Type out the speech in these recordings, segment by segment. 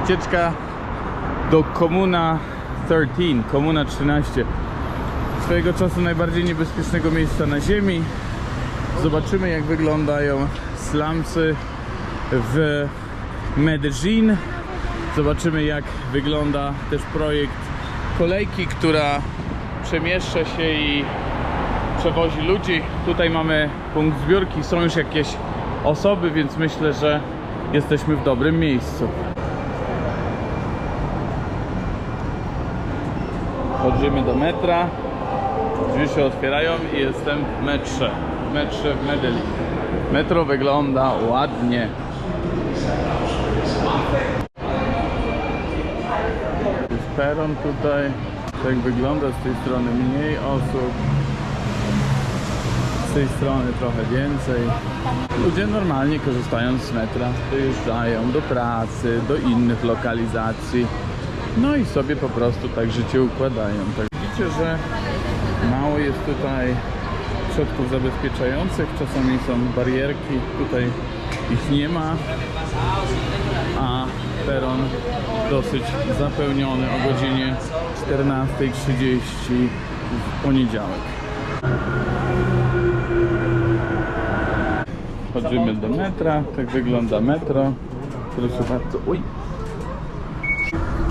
wycieczka do Komuna 13, Komuna 13. Swojego czasu najbardziej niebezpiecznego miejsca na ziemi. Zobaczymy jak wyglądają slumsy w Medellin. Zobaczymy jak wygląda też projekt kolejki, która przemieszcza się i przewozi ludzi. Tutaj mamy punkt zbiórki, są już jakieś osoby, więc myślę, że jesteśmy w dobrym miejscu. Chodzimy do metra, drzwi się otwierają i jestem w metrze, w metrze w Medellin. Metro wygląda ładnie. Jest peron tutaj, tak wygląda z tej strony mniej osób z tej strony trochę więcej. Ludzie normalnie korzystając z metra dojeżdżają do pracy, do innych lokalizacji. No i sobie po prostu tak życie układają. Tak widzicie, że mało jest tutaj środków zabezpieczających. Czasami są barierki, tutaj ich nie ma, a peron dosyć zapełniony o godzinie 14.30 w poniedziałek. Chodzimy do metra, tak wygląda metro. Proszę bardzo, oj.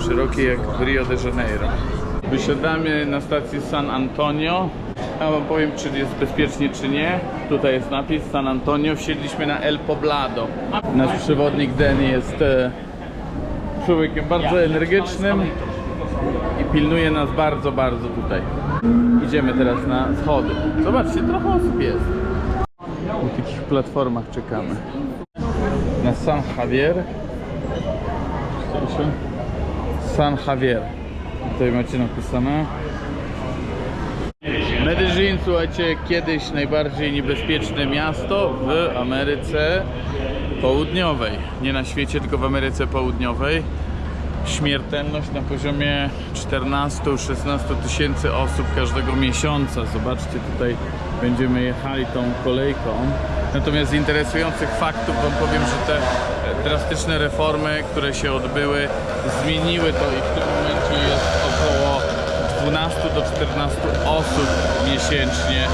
Szerokie jak w Rio de Janeiro. Wysiadamy na stacji San Antonio. Ja wam powiem, czy jest bezpiecznie, czy nie. Tutaj jest napis San Antonio. Wsiedliśmy na El Poblado. Nasz przewodnik Den jest e, człowiekiem bardzo energicznym i pilnuje nas bardzo, bardzo tutaj. Idziemy teraz na schody. Zobaczcie, trochę osób jest. Na takich platformach czekamy. Na San Javier. Słyszę? San Javier. Tutaj macie napisane. Medellin, słuchajcie, kiedyś najbardziej niebezpieczne miasto w Ameryce Południowej. Nie na świecie, tylko w Ameryce Południowej. Śmiertelność na poziomie 14-16 tysięcy osób każdego miesiąca. Zobaczcie, tutaj będziemy jechali tą kolejką. Natomiast z interesujących faktów Wam powiem, że te e, drastyczne reformy, które się odbyły, zmieniły to i w tym momencie jest około 12 do 14 osób miesięcznie.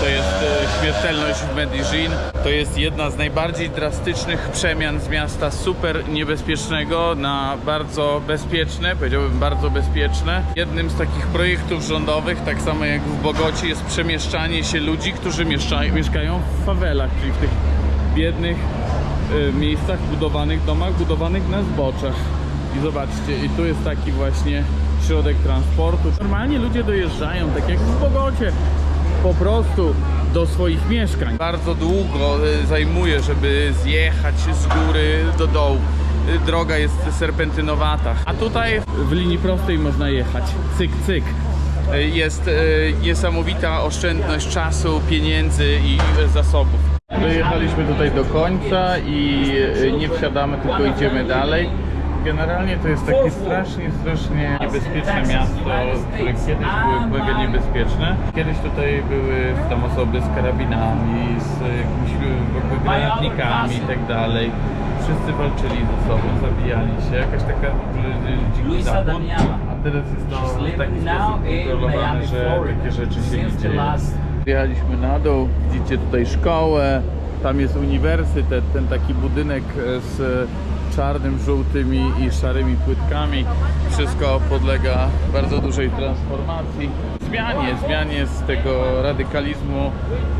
To jest e, śmiertelność w Medellin. To jest jedna z najbardziej drastycznych przemian z miasta super niebezpiecznego na bardzo bezpieczne, powiedziałbym bardzo bezpieczne. Jednym z takich projektów rządowych, tak samo jak w Bogocie, jest przemieszczanie się ludzi, którzy mieszkają w fawelach, czyli w tych biednych e, miejscach, budowanych domach, budowanych na zboczach. I zobaczcie, i tu jest taki właśnie środek transportu. Normalnie ludzie dojeżdżają, tak jak w Bogocie, po prostu do swoich mieszkań. Bardzo długo y, zajmuje, żeby zjechać z góry do dołu. Y, Droga jest serpentynowata, a tutaj w linii prostej można jechać. Cyk, cyk. Y, Jest y, niesamowita oszczędność czasu, pieniędzy i zasobów. Dojechaliśmy tutaj do końca i nie wsiadamy, tylko idziemy dalej. Generalnie to jest takie strasznie, strasznie niebezpieczne miasto, które kiedyś były mega niebezpieczne. Kiedyś tutaj były tam osoby z karabinami, z jakimiś granatnikami i tak dalej. Wszyscy walczyli ze sobą, zabijali się, jakaś taka dziki zachód. A teraz jest to w taki sposób kontrolowane, że takie rzeczy się nie dzieją. Jechaliśmy na dół, widzicie tutaj szkołę, tam jest uniwersytet, ten taki budynek e, z czarnym, żółtymi i szarymi płytkami. Wszystko podlega bardzo dużej transformacji. Zmianie, zmianie z tego radykalizmu,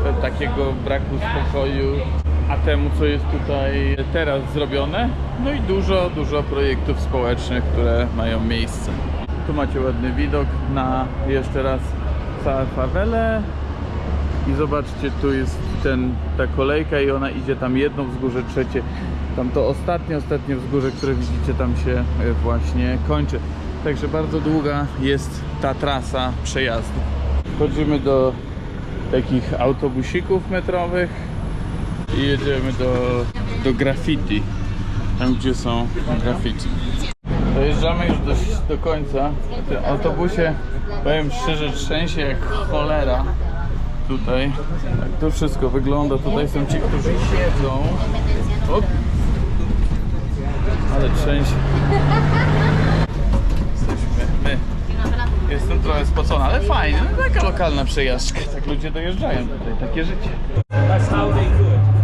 e, takiego braku spokoju, a temu, co jest tutaj teraz zrobione. No i dużo, dużo projektów społecznych, które mają miejsce. Tu macie ładny widok na jeszcze raz całe fawele. I zobaczcie, tu jest ten, ta kolejka i ona idzie tam jedno wzgórze, trzecie. Tam to ostatnie, ostatnie wzgórze, które widzicie, tam się e, właśnie kończy. Także bardzo długa jest ta trasa przejazdu. Wchodzimy do takich autobusików metrowych i jedziemy do, do graffiti. Tam, gdzie są graffiti. Dojeżdżamy już do, do końca. W tym autobusie, powiem szczerze, trzęsie jak cholera tutaj. Tak to wszystko wygląda. Tutaj są ci, którzy siedzą. Op. Ale trzęsie. Jesteśmy my. Jestem trochę spocony, ale fajnie. No, taka lokalna przejażdżka. Tak ludzie dojeżdżają tutaj, takie życie.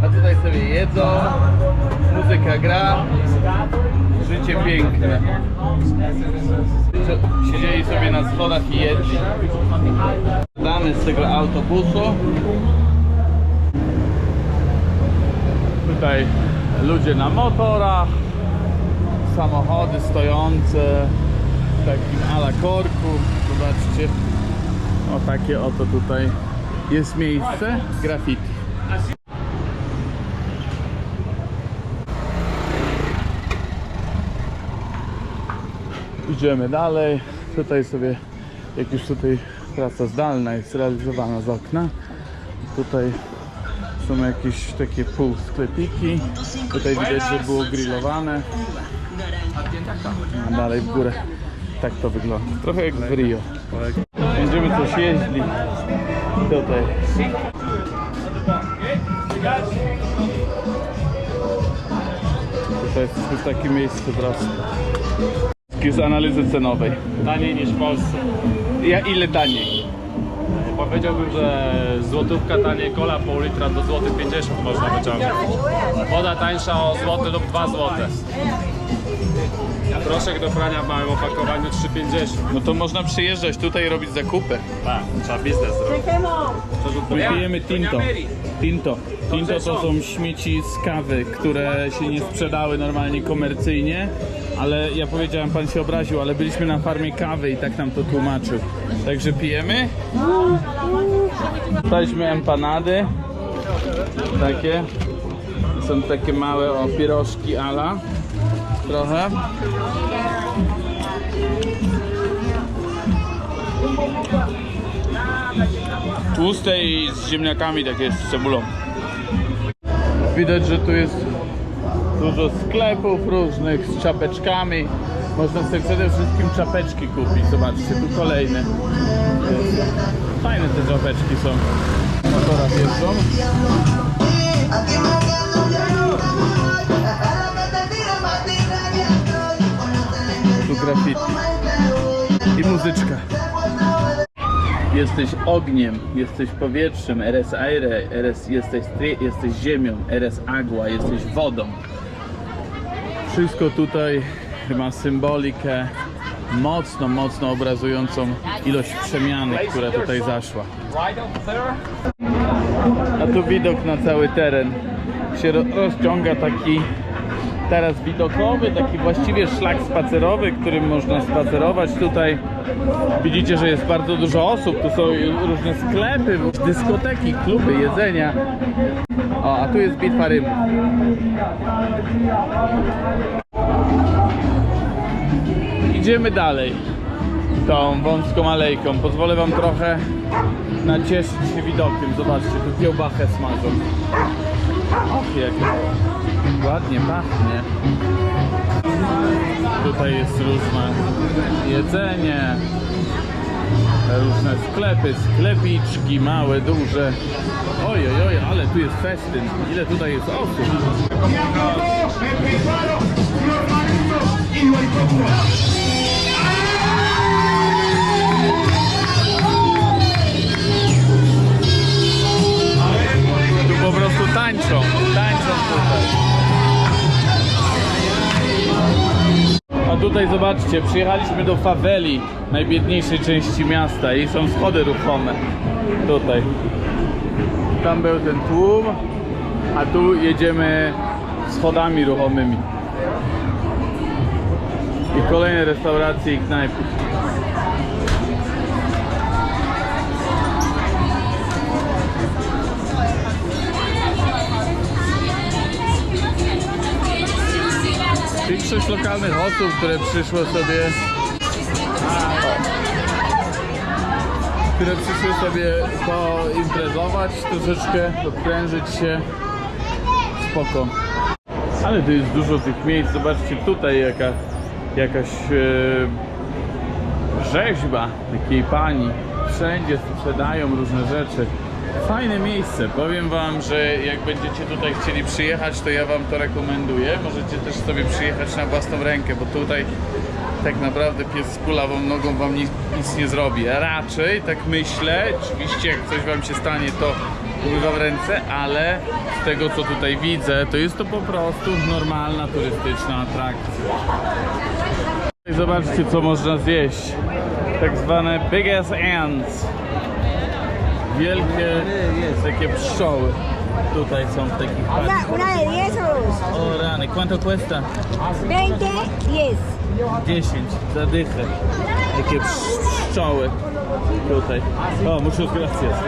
A tutaj sobie jedzą, muzyka gra, życie piękne. Siedzieli sobie na schodach i jedli. Damy z tego autobusu. Tutaj ludzie na motorach, samochody stojące w takim ala korku. Zobaczcie, o takie oto tutaj jest miejsce graffiti. Idziemy dalej. Tutaj sobie, jak już tutaj praca zdalna jest realizowana z okna, tutaj są jakieś takie pół sklepiki. Tutaj widać, że było grillowane. Dalej w górę. Tak to wygląda. Trochę jak w Rio. Będziemy coś jeździ. Tutaj. Tutaj jesteśmy w takim miejscu teraz. Z analizy cenowej. Taniej niż w Polsce. Ja ile taniej? Powiedziałbym, że złotówka taniej, kola pół litra do złoty 50 można wyciągnąć. Woda tańsza o złoty lub 2 złote. Proszek do prania w małym opakowaniu 3,50. No to można przyjeżdżać tutaj i robić zakupy. Tak, trzeba biznes zrobić. Pijemy Tinto. Tinto. Tinto to są śmieci z kawy, które się nie sprzedały normalnie komercyjnie, ale ja powiedziałem, pan się obraził, ale byliśmy na farmie kawy i tak nam to tłumaczył. Także pijemy. Dostaliśmy empanady. Takie. Są takie małe o pierożki ala. Trochę. Tłuste i z ziemniakami, takie z cebulą. Widać, że tu jest dużo sklepów różnych z czapeczkami. Można sobie przede wszystkim czapeczki kupić. Zobaczcie, tu kolejne. Fajne te czapeczki są. Motora jeżdżą. Graffiti. I muzyczka. Jesteś ogniem, jesteś powietrzem, eres aire, eres, jesteś, jesteś ziemią, eres agua, jesteś wodą. Wszystko tutaj ma symbolikę mocno, mocno obrazującą ilość przemiany, która tutaj zaszła. A tu widok na cały teren. Się ro- rozciąga taki teraz widokowy, taki właściwie szlak spacerowy, którym można spacerować tutaj. Widzicie, że jest bardzo dużo osób, tu są różne sklepy, dyskoteki, kluby, jedzenia. O, a tu jest bitwa rymów. Idziemy dalej tą wąską alejką. Pozwolę wam trochę nacieszyć się widokiem. Zobaczcie, tu kiełbachę smażą. Och, jak ładnie pachnie. Tutaj jest różne jedzenie, różne sklepy, sklepiczki, małe, duże. Oj, oj, oj, ale tu jest festyn. Ile tutaj jest osób? Zobaczcie, przyjechaliśmy do faweli, najbiedniejszej części miasta i są schody ruchome. Tutaj. Tam był ten tłum, a tu jedziemy schodami ruchomymi. I kolejne restauracje i knajpy. Większość lokalnych osób, które przyszło sobie które przyszły sobie poimprezować troszeczkę, odprężyć się. Spoko. Ale tu jest dużo tych miejsc, zobaczcie tutaj jaka jakaś e, rzeźba takiej pani. Wszędzie sprzedają różne rzeczy Fajne miejsce. Powiem wam, że jak będziecie tutaj chcieli przyjechać, to ja wam to rekomenduję. Możecie też sobie przyjechać na własną rękę, bo tutaj tak naprawdę pies z kulawą nogą wam nic, nic nie zrobi. Raczej, tak myślę, oczywiście jak coś wam się stanie, to umywam ręce, ale z tego co tutaj widzę, to jest to po prostu normalna turystyczna atrakcja. Zobaczcie co można zjeść. Tak zwane big ass ants. Wielkie takie pszczoły. Tutaj są w takich Una, paczkach. una de 10 euros. O rany, quanto cuesta? 20, 10. 10 za dychę. Takie psz- pszczoły tutaj. O, muchas gracias.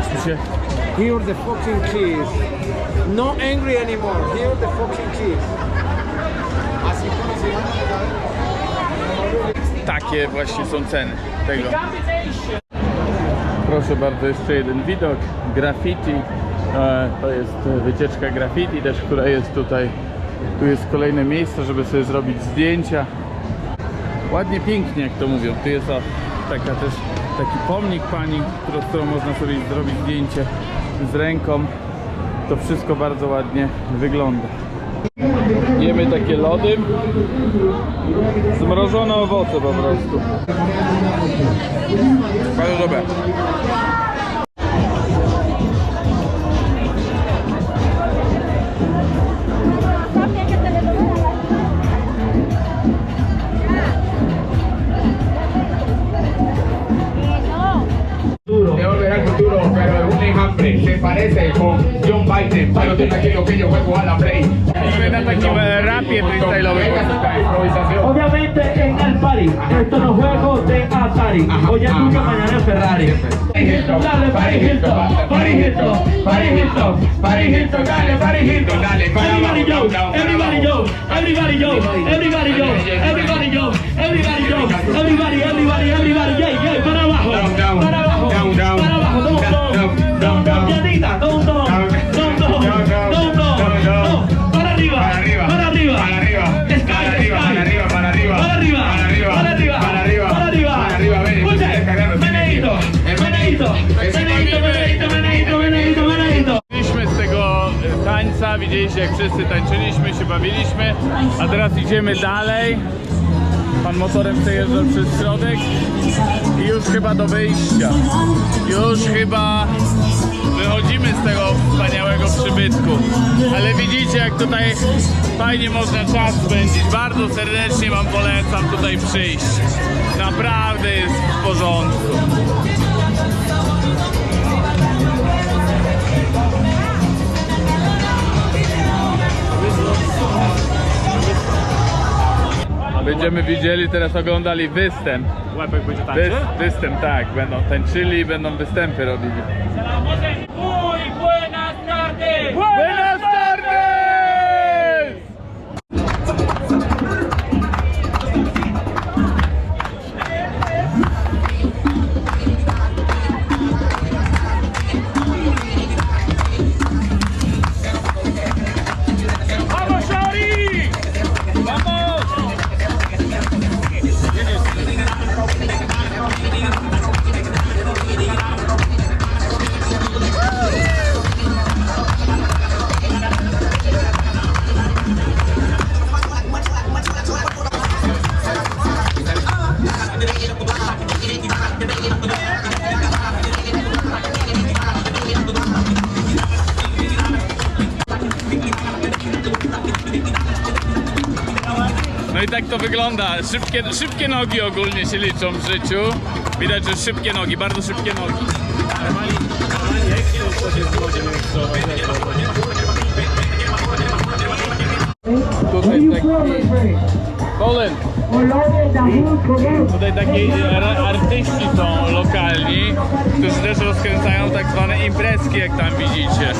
Aż mi się... Here the fucking keys. No angry anymore. Here the fucking keys. Takie właśnie są ceny tego. Proszę bardzo, jeszcze jeden widok. Graffiti. E, To jest wycieczka graffiti też, która jest tutaj. Tu jest kolejne miejsce, żeby sobie zrobić zdjęcia. Ładnie, pięknie, jak to mówią. Tu jest o, taka też taki pomnik pani, z którą można sobie zrobić zdjęcie z ręką. To wszystko bardzo ładnie wygląda. Lody. Zmrożone owoce po prostu. Bardzo dobre. parece con John Biden, pero tiene aquí lo que yo juego a la play. Obviamente en el party, esto no juego de Atari. Oye, nunca mañana en Ferrari. Dale, parejito, parejito, parejito, parejito, dale, parejito, dale, Everybody yo, everybody yo, everybody yo, everybody yo, everybody yo, everybody yo, everybody, everybody, everybody, everybody, widzieliście jak wszyscy tańczyliśmy, się bawiliśmy, a teraz idziemy dalej. Pan motorem przejeżdża przez środek i już chyba do wyjścia. Już chyba wychodzimy z tego wspaniałego przybytku. Ale widzicie jak tutaj fajnie można czas spędzić. Bardzo serdecznie Wam polecam tutaj przyjść. Naprawdę jest w porządku. Będziemy widzieli, teraz oglądali występ. Łepek będzie Wys, występ, tak. Będą tańczyli, będą występy robili. Wygląda. Szybkie, szybkie nogi ogólnie się liczą w życiu. Widać, że szybkie nogi, bardzo szybkie nogi. Tutaj taki Poland. Tutaj taki ar- artyści są lokalni, którzy też rozkręcają tak zwane imprezki, jak tam widzicie.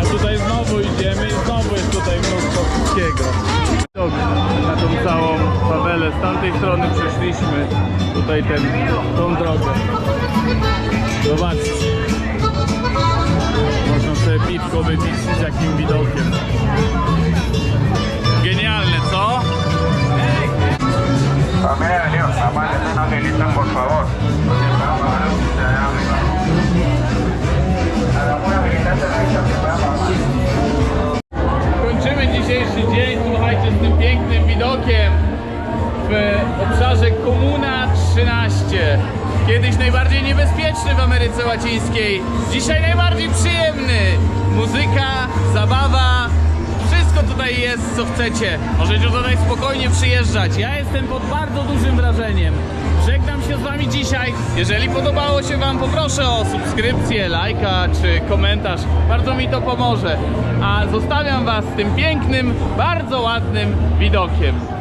A tutaj znowu idziemy i znowu jest tutaj mnóstwo wszystkiego. Tą całą fawelę, z tamtej strony przeszliśmy tutaj ten, tą drogę. Zobaczcie. Można sobie piwko wypić z jakim widokiem. Łacińskiej. Dzisiaj najbardziej przyjemny. Muzyka, zabawa, wszystko tutaj jest, co chcecie. Możecie tutaj spokojnie przyjeżdżać. Ja jestem pod bardzo dużym wrażeniem. Żegnam się z Wami dzisiaj. Jeżeli podobało się Wam, poproszę o subskrypcję, lajka czy komentarz. Bardzo mi to pomoże. A zostawiam Was z tym pięknym, bardzo ładnym widokiem.